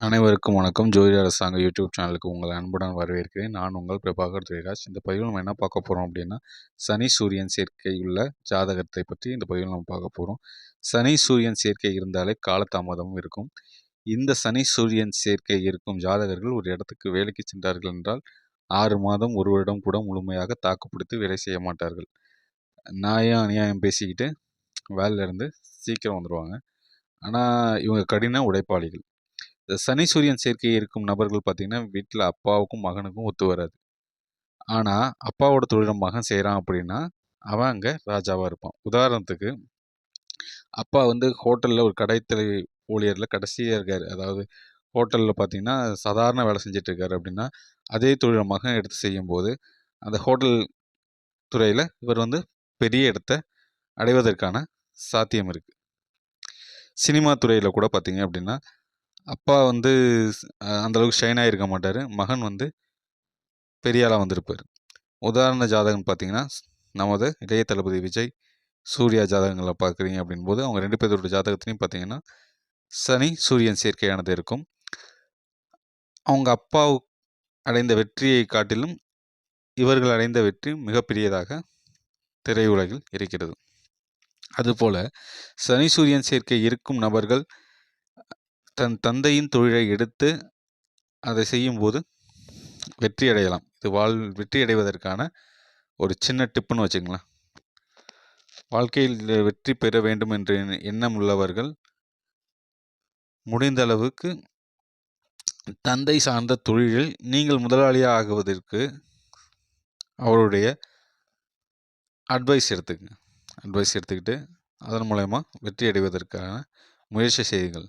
அனைவருக்கும் வணக்கம். ஜோதி அரசாங்க யூடியூப் சேனலுக்கு உங்கள் அன்புடன் வரவேற்கிறேன். நான் உங்கள் பிரபாகர் துரைராஜ் இந்த பதிவில் நம்ம என்ன பார்க்க போகிறோம் அப்படின்னா சனி சூரியன் சேர்க்கை உள்ள ஜாதகத்தை பற்றி இந்த பதிவில் நம்ம பார்க்க போகிறோம் சனி சூரியன் சேர்க்கை இருந்தாலே காலதாமதமும் இருக்கும். இந்த சனி சூரியன் சேர்க்கை இருக்கும் ஜாதகர்கள் ஒரு இடத்துக்கு வேலைக்கு சென்றார்கள் என்றால் ஆறு மாதம் ஒரு வருடம் கூட முழுமையாக தாக்குப்பிடித்து வேலை செய்ய மாட்டார்கள். நாயம் அநியாயம் பேசிக்கிட்டு வேலையிலேருந்து சீக்கிரம் வந்துடுவாங்க ஆனால் இவங்க கடின உடைப்பாளிகள். சனி சூரியன் சேர்க்கை இருக்கும் நபர்கள் பார்த்திங்கன்னா வீட்டில் அப்பாவுக்கும் மகனுக்கும் ஒத்து வராது. ஆனால் அப்பாவோட தொழில மகன் செய்கிறான் அப்படின்னா அவன் அங்கே ராஜாவாக இருப்பான். உதாரணத்துக்கு அப்பா வந்து ஹோட்டலில் ஒரு கடைத்தலை ஊழியரில் கடைசியாக இருக்கார். அதாவது ஹோட்டலில் பார்த்தீங்கன்னா சாதாரண வேலை செஞ்சுட்டு இருக்காரு அப்படின்னா அதே தொழில மகன் எடுத்து செய்யும்போது அந்த ஹோட்டல் துறையில் இவர் வந்து பெரிய இடத்த அடைவதற்கான சாத்தியம் இருக்குது சினிமா துறையில் கூட பார்த்தீங்க அப்படின்னா அப்பா வந்து அந்தளவுக்கு ஷைனாக இருக்க மாட்டார். மகன் வந்து பெரிய ஆளாக வந்திருப்பார். உதாரண ஜாதகம் பார்த்தீங்கன்னா நமது இளைய தளபதி விஜய் சூர்யா ஜாதகங்களை பார்க்குறீங்க அப்படின்போது அவங்க ரெண்டு பேரோட ஜாதகத்துலையும் பார்த்தீங்கன்னா சனி சூரியன் சேர்க்கையானது இருக்கும். அவங்க அப்பா அடைந்த வெற்றியை காட்டிலும் இவர்கள் அடைந்த வெற்றி மிகப்பெரியதாக திரையுலகில் இருக்கிறது. அதுபோல சனி சூரியன் சேர்க்கை இருக்கும் நபர்கள் தன் தந்தையின் தொழிலை எடுத்து அதை செய்யும்போது வெற்றி அடையலாம். இது வாழ் வெற்றி அடைவதற்கான ஒரு சின்ன டிப்புன்னு வச்சுங்களேன் வாழ்க்கையில் வெற்றி பெற வேண்டும் என்ற எண்ணம் உள்ளவர்கள் முடிந்த அளவுக்கு தந்தை சார்ந்த தொழிலில் நீங்கள் முதலாளியாக ஆகுவதற்கு அவருடைய அட்வைஸ் எடுத்துக்கங்க. அட்வைஸ் எடுத்துக்கிட்டு அதன் மூலயமா வெற்றி அடைவதற்கான முயற்சி செய்யுங்கள்.